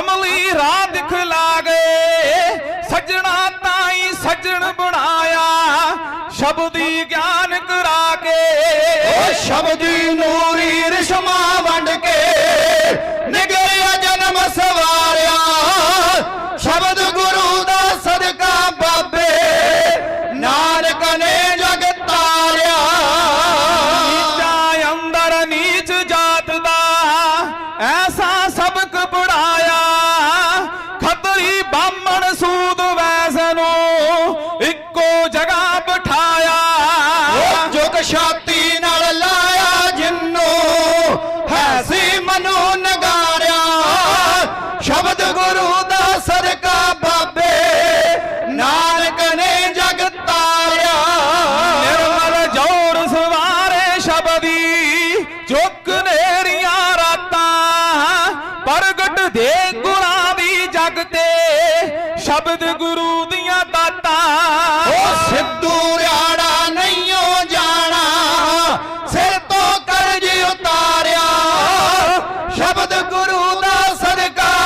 ਅਮਲੀ ਰਾਹ ਦਿਖਲਾ ਗਏ ਸੱਜਣਾ ਤਾਈ ਸੱਜਣ ਬਣਾਇਆ। ਸ਼ਬਦੀ ਗਿਆਨ ਕਰਾ ਕੇ। ਓ ਸ਼ਬਦੀ ਖੱਤਰੀ ਵੈਸ ਨੂੰ ਇੱਕੋ ਜਗ੍ਹਾ ਬਿਠਾਇਆ। ਉਹ ਜੁਗ ਸ਼ਕਤੀ ਨਾਲ ਲਾਇਆ ਜਿੰਨੂੰ ਹੈ ਸੀ ਮਨੂ ਨਗਾਰਿਆ। ਸ਼ਬਦ ਗੁਰੂ ਦਾ ਸਦਕਾ ਬਾਬੇ ਨਾਨਕ ਨੇ ਜਗ ਤਾਰਿਆ। ਨਿਰਮਲ ਜੋਰ ਸਵਾਰੇ ਸ਼ਬਦੀ ਚੁੱਕ ਨੇਰੀਆਂ ਰਾਤਾਂ, ਪ੍ਰਗਟ ਦੇ ਸ਼ਬਦ ਗੁਰੂ ਦੀਆਂ ਦਾਤਾਂ। ਓ ਸਿੱਧੂ ਰਿਆੜਾ ਨਹੀਂਓ ਜਾਣਾ, ਸਿਰ ਤੋਂ ਕਰਜ ਉਤਾਰਿਆ। ਸ਼ਬਦ ਗੁਰੂ ਦਾ ਸਦਕਾ